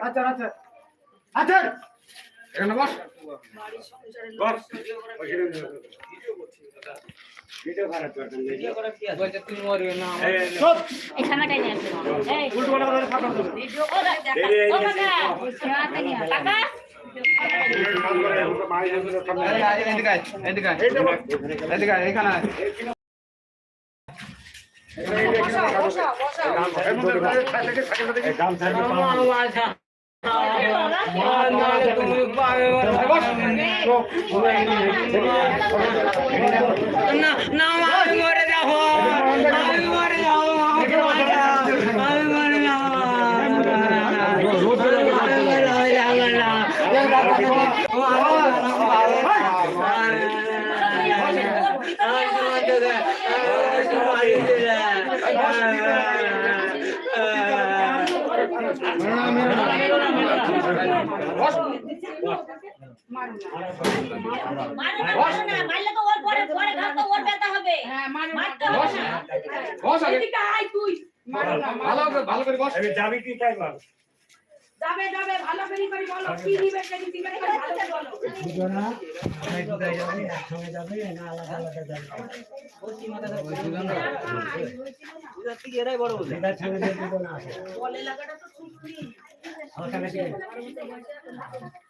আচ্ছা আচ্ছা আচ্ছা বস বস। এখানে না আমি মরে যাব আমি মরে যাব আমি মরে যাব মারো না মারলে তো ওর পরে পরে ঘাত তো ওর ব্যথা হবে হ্যাঁ, মারো না। মারতে হবে না বস আগে এদিকে আয় তুই। মারো না, মারো ভালো না। করে ভালো করে বস যাবি কি তাই বল যাবে, যাবে, ভালো করে করে বলো। কি নিবে, কি করে ভালো করে বলো। বলে লাগাটা তো সুপ্রি আমাকে অভিশাপ দে দেখি আবার উল্টা পাল্টা আবার চড়াবো কিন্তু কাল চলে ওই দুজনে কোথায় যাবে অভিশাপ পেলে তাকে পূর্ণ করে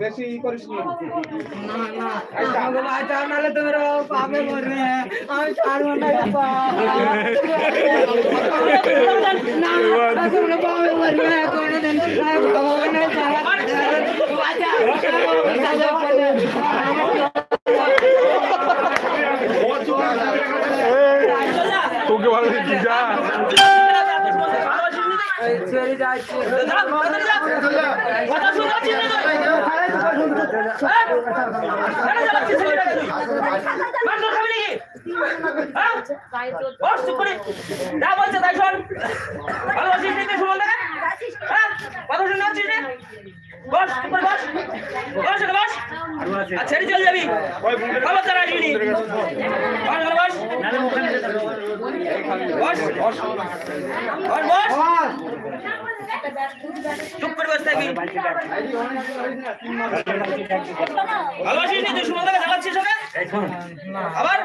বেশি ই করিস নি না না আমাকে বাঁচাও নাহলে তোমরা পাপে মরবে আমি ছাড়বো না বাবা না না তোমরা পাপে মরবে কোনোদিন ভগবান বাঁচাও তোকে ভালো দিচ্ছি যা করে যা বলছে তাই শোন ভালোবাসিস নিতে সুমন দেখা হ্যাঁ কথা শুনে যাচ্ছিস রে বস চুপ করে বস। বস এটা বস। আর ছেড়ে চলে যাবি? আবার তারা আসবি। বস বস বস। বস চুপ করে বস থাকবি ভালোবাসিস নি তুই? সুমন দেখা জ্বালাচ্ছিস ওকে? আবার?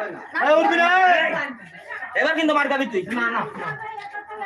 এবার কিন্তু মার খাবি তুই। না না।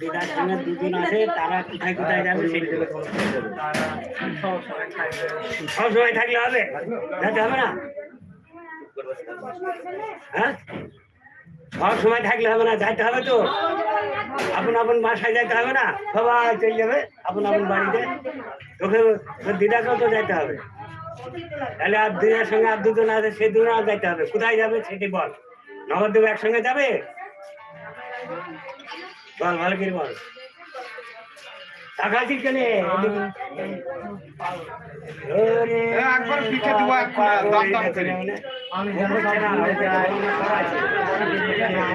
দিদার সঙ্গে দুজন আছে তারা কোথায় কোথায় যাবে সেগুলো সব সময় থাকলে হবে। হবে না। হ্যাঁ? সব সময় থাকলে হবে না, যাইতে হবে তো। আপন আপন বাসায় যাইতে হবে না। সবাই চলে যাবে, আপন আপন বাড়িতে। তোকে দিদাকেও তো যাইতে হবে। তাহলে আর দিদার সঙ্গে আর দুজন আছে, সে দুজন যাইতে হবে। কোথায় যাবে সেটি বল। নবদ্বীপ একসঙ্গে যাবে? বল ভালো করে বল। টাকা কেনে? একবার পিঠে দিব একবার দাম দাম করে।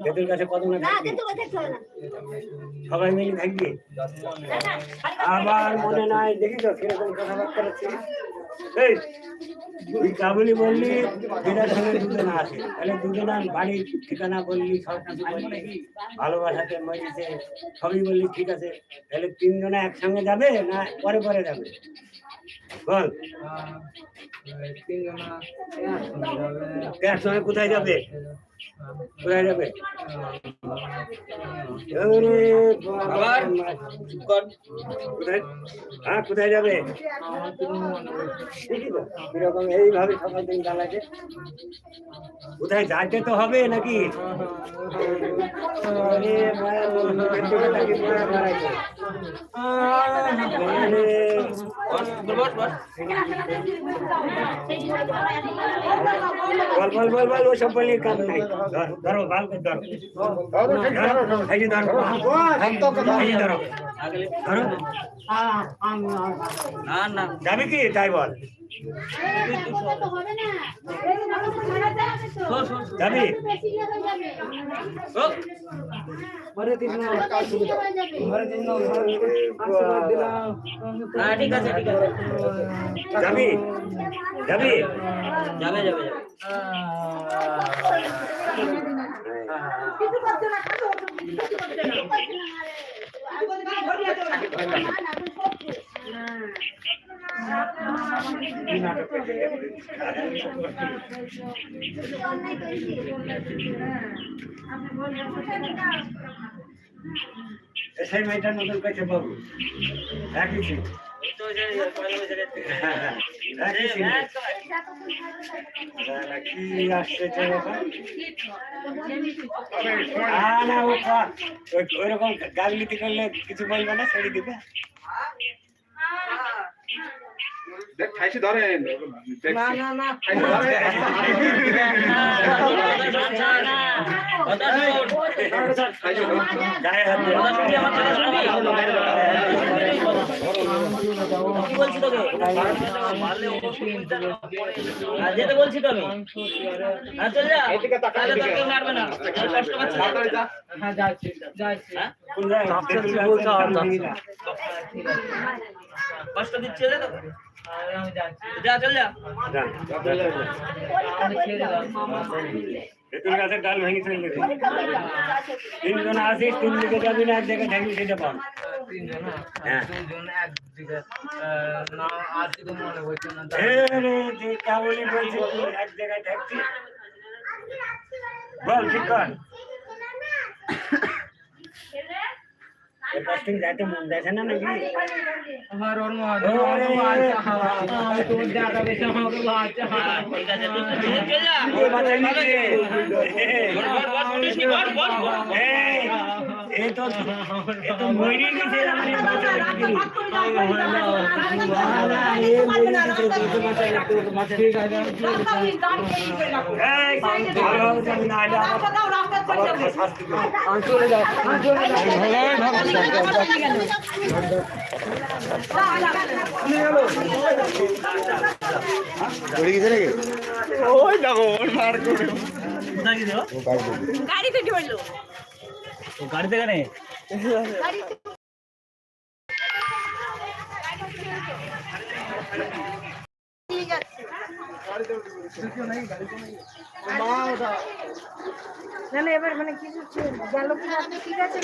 তোদের কাছে কত না সবাই মিলে থাকবি? আমার মনে নাই দেখি তো কীরকম কথাবার্তা হচ্ছে। এই তুই কাবুলি বললি সঙ্গে দুজনা আছে তাহলে দুজনার বাড়ির ঠিকানা বললি সব কিছু বললি ভালোবাসাতে মরিছে সবই বললি ঠিক আছে। তাহলে তিনজনে একসঙ্গে যাবে না পরে পরে যাবে? বল। একসঙ্গে কোথায় যাবে? হ্যাঁ কোথায় যাবে? ঠিকই এইভাবে সকাল দিন চালাচ্ছে কোথায় যাইতে তো হবে নাকি? আরে বল বল বল বল ওসব বলে কাজ নাই। ধর, ভালো করে ধরো এই যে ধরো। এই যে ধরো ধরো না না যাবে কি? তাই বল। শোন শোন যাবি ও হ্যাঁ ঠিক আছে ঠিক আছে যাবি যাবি যাবে যাবে যাবে সেই মেয়েটা নতুন কাছে বাবু একই ছিল তো যে পয়লা বৈশাখের থেকে। হ্যাঁ হ্যাঁ একই ছিল কি আসছে? না ওই- ওইরকম গাগলিতি করলে কিছু বলবে না, ছেড়ে দিবে খাইছি ধরেন না না না যেতে বলছি তো আমি হ্যাঁ তাহলে তোর কেউ মারবে না কষ্ট পাচ্ছিস তাড়াতাড়ি যা হ্যাঁ? কোন জায়গায়? তেঁতুল গাছের ডাল ভেঙে যা। কষ্ট দিচ্ছে যে তোকে যা চল যা যা, যা, যা, যা। তেঁতুল গাছের ডাল ভেঙে চলে গেছে তিনজন আসিস তিন দিকে যাবি না এক জায়গায় ঢেকে সেটা পান হ্যাঁ এ রে, তুই কাবুলি বলছিস তুই এক জায়গায় থাকছিস বল ঠিক কর কাস্টিং যাইতে মন যাচ্ছে না নাকি হ্যাঁ, ঠিক আছে তুই তো চল চল যা এ বাচ্চা নিচে। বল, বল, বল, উঠিস নি, বল, বল, বল। এই, এ তো এ তো মরে গেছে আমাদের বাচ্চা নাকি? এ মরে গেছে, তোকে বাঁচা লাগবে, তোকে বাঁচা লাগবে। এই, ভালোভাবে যাবি না, হলে আবার- আবার শাস্তি দেবে। ওই দেখো ওর মার করে কোথায় গেছে থেকে গাড়িতে কেন না। না এবার মানে কিছু গেল ঠিক আছে।